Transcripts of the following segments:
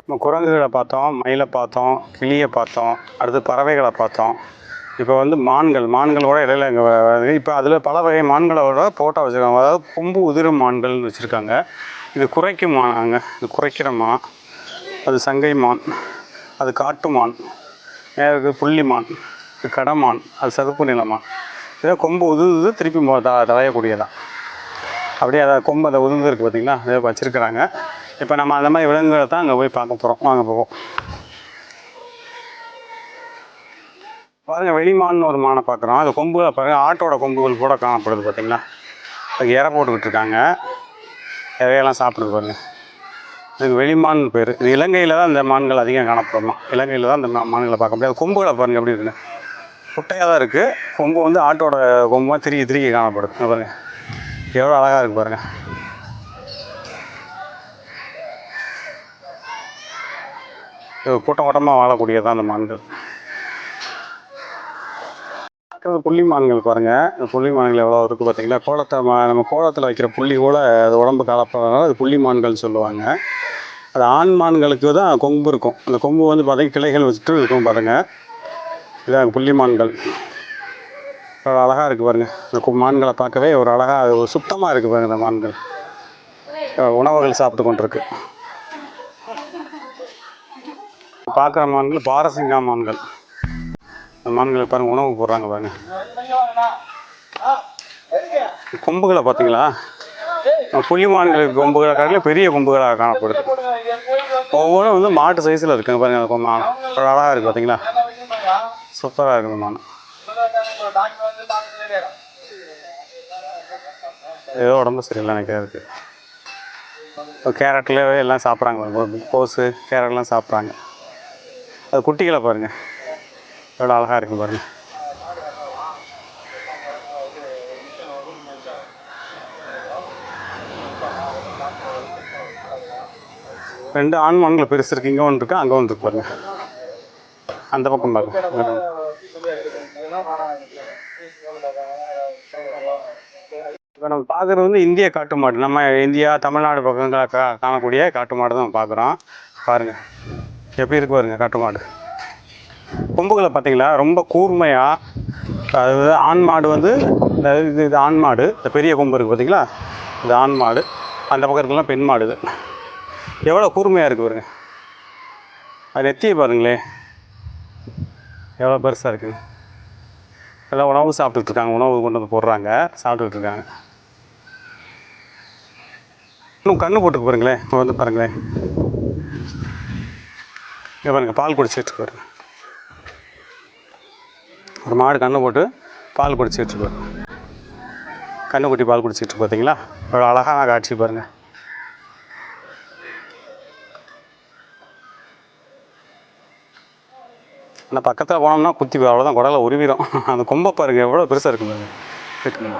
நம்ம குரங்குகளை பார்த்தோம் மயிலை பார்த்தோம் கிளியை பார்த்தோம் அடுத்து பறவைகளை பார்த்தோம். இப்போ வந்து மான்கள் மான்களோட இடையில இங்கே வருது இப்போ அதில் பல வகை மான்களோட போட்டோ வச்சுருக்காங்க. அதாவது கொம்பு உதிரும் மான்கள்னு வச்சுருக்காங்க. இது குறைக்கும் மானாங்க. இது குறைக்கிற மான். அது சங்கை மான். அது காட்டு மான். மேலே இருக்குது புள்ளி மான். இது கடமான் அது சதுப்பு நிலமான் இதே கொம்பு உதுது திருப்பி தலையக்கூடியதான் த அப்படியே அதை கொம்பு அதை உதிர்ந்து இருக்குது பார்த்தீங்களா? அதை வச்சுருக்குறாங்க. இப்போ நம்ம அந்த மாதிரி விலங்குகளை தான் அங்கே போய் பார்க்க போகிறோம் வாங்க போவோம் பாருங்க வெளிமான்னு ஒரு மானை பார்க்குறோம். அது கொம்புகளை பாருங்கள் ஆட்டோட கொம்புகள் கூட காணப்படுது பார்த்தீங்களா? அதுக்கு இற போட்டுக்கிட்டு இருக்காங்க. இறையெல்லாம் சாப்பிடுது பாருங்கள் இதுக்கு வெளிமான் பேர். இது இலங்கையில் தான் இந்த மான்கள் அதிகம் காணப்படலாம் இலங்கையில் தான் இந்த மான்களை பார்க்க முடியாது கொம்புகளை பாருங்கள் எப்படி இருக்குன்னு. குட்டையாக தான் இருக்குது கொம்பு வந்து ஆட்டோட கொம்பாக திருக்கி திருக்கி காணப்படுது. பாருங்கள் எவ்வளோ அழகாக இருக்குது பாருங்கள் இது கூட்டம் கூட்டமாக வாழக்கூடியதான் அந்த மான்கள் அடுத்தது புள்ளி மான்கள் பாருங்க. இந்த புள்ளி மான்கள் எவ்வளோ இருக்குது பார்த்தீங்களா கோலத்தை மா- நம்ம கோலத்தில் வைக்கிற புள்ளி கூட அது உடம்பு காலப்படுறதுனால அது புள்ளி மான்கள்னு சொல்லுவாங்க. அது ஆண் மான்களுக்கு தான் கொம்பு இருக்கும். அந்த கொம்பு வந்து பார்த்தீங்கன்னா கிளைகள் வச்சுட்டு இருக்கும் பாருங்கள் இதான் புள்ளி மான்கள் அழகாக இருக்குது பாருங்கள் இந்த மான்களை பார்க்கவே ஒரு அழகாக ஒரு சுத்தமாக இருக்குது பாருங்கள் இந்த மான்கள். உணவுகள் சாப்பிட்டு கொண்டிருக்கு. பார்க்குற மான்கள் பாரசிங்கா மான்கள். இந்த மான்களுக்கு பாருங்கள் உணவு போடுறாங்க பாருங்கள் கொம்புகளை பார்த்தீங்களா? புலி மான்களுக்கு கொம்புகளை காட்டிலும் பெரிய கொம்புகளாக காணப்படுது. ஒவ்வொன்றும் வந்து மாட்டு சைஸில் இருக்குங்க பாருங்கள் மானம் அழகாக இருக்குது பார்த்தீங்களா? சூப்பராக இருக்குது மானம் ஏதோ உடம்பு சரியில்லை எனக்கு இருக்கு கேரட்லேயே எல்லாம் சாப்பிட்றாங்க கோஸு கேரட்லாம் சாப்பிட்றாங்க. அது குட்டிகளை பாருங்கள் எவ்வளோ அழகாக இருக்கும் பாருங்கள் ரெண்டு ஆண் மான்கள் பெருசு இருக்கு இங்கே ஒன்று இருக்கு அங்கே ஒன்று இருக்கு பாருங்கள் அந்த பக்கம் பாருங்கள் இப்போ நம்ம பார்க்குறது வந்து இந்திய காட்டு மாடு. நம்ம இந்தியா தமிழ்நாடு பக்கங்களில் கா காணக்கூடிய காட்டு மாடு தான் பார்க்குறோம் பாருங்கள் எப்படி இருக்கு பாருங்க காட்டு மாடு. கொம்புகளை பார்த்தீங்களா ரொம்ப கூர்மையாக அதாவது ஆண் மாடு வந்து இந்த இது இது ஆண் மாடு. இந்த பெரிய கொம்பு இருக்குது பார்த்தீங்களா இது ஆண் மாடு. அந்த பக்கம் இருக்கலாம் பெண் மாடு இது. எவ்வளோ கூர்மையாக இருக்குது பாருங்கள் அது நெத்தியை பாருங்களே. எவ்வளோ பெருசாக இருக்குது எல்லாம் உணவு சாப்பிட்டுட்டு இருக்காங்க உணவு கொண்டு வந்து போடுறாங்க. சாப்பிட்டுட்டு இருக்காங்க இன்னும் கண்ணு போட்டுக்கு பாருங்களேன். இப்போ வந்து பாருங்களேன். இங்கே பாருங்கள் பால் குடிச்சிட்டு இருக்கு பாருங்க. ஒரு மாடு கண்ணு போட்டு பால் குடிச்சிட்டு இருக்கு பாருங்க. கண்ணு குட்டி பால் குடிச்சிட்டு பார்த்தீங்களா ஒரு அழகான காட்சி பாருங்கள் ஆனால் பக்கத்தில் போனோம்னா குத்தி அவ்வளோதான் குடலை உருவிடும் அந்த கொம்பை பாருங்கள் எவ்வளோ பெருசாக இருக்கும் பாருங்க.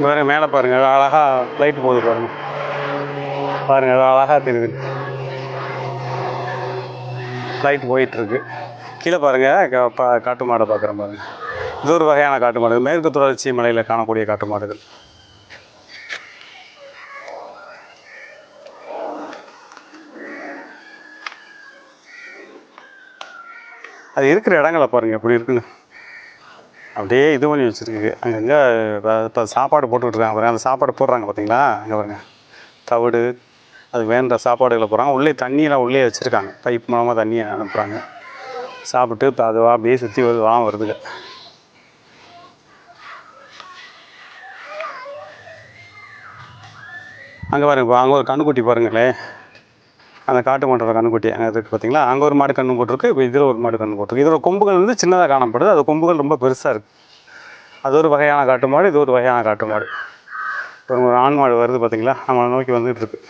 பாருங்க மேலே பாருங்கள் அழகாக லைட் போகுது பாருங்க. பாருங்கள் அழகாக தெரியுது. லைட் போயிட்டுருக்கு. கீழே பாருங்கள் க- பா- காட்டு மாடை பார்க்குறேன் பாருங்கள் இது ஒரு வகையான காட்டு மாடுகள் மேற்கு தொடர்ச்சி மலையில் காணக்கூடிய காட்டு மாடுகள். அது இருக்கிற இடங்களை பாருங்கள் எப்படி இருக்குன்னு. அப்படியே இது பண்ணி வச்சுருக்கு. அங்கங்கே இப்போ சாப்பாடு போட்டுக்கிட்டு இருக்காங்க அந்த சாப்பாடு போடுறாங்க பார்த்தீங்களா அங்கே பாருங்கள் தவிடு அது வேண்ட சாப்பாடுகளை போகிறாங்க உள்ளே தண்ணியெல்லாம் உள்ளே வச்சுருக்காங்க. பைப் மூலமாக தண்ணியை அனுப்புகிறாங்க சாப்பிட்டு இப்போ அதுவாக அப்படியே சுற்றி வருது வாங்க வருதுங்க. அங்கே பாருங்க அங்கே ஒரு கண்ணுக்குட்டி பாருங்களேன் அந்த காட்டு மாட்டோட கண்ணுக்குட்டி அங்கே இருக்குது பார்த்தீங்களா அங்கே ஒரு மாடு கண்ணு போட்டிருக்கு இப்போ இதில் ஒரு மாடு கண்ணு போட்டிருக்கு. இதோட கொம்புகள் வந்து சின்னதாக காணப்படுது. அது கொம்புகள் ரொம்ப பெருசாக இருக்குது அது ஒரு வகையான காட்டு மாடு இது ஒரு வகையான காட்டு மாடு. இப்போ ஒரு ஆண் மாடு வருது பார்த்தீங்களா நம்மளை நோக்கி வந்துட்டு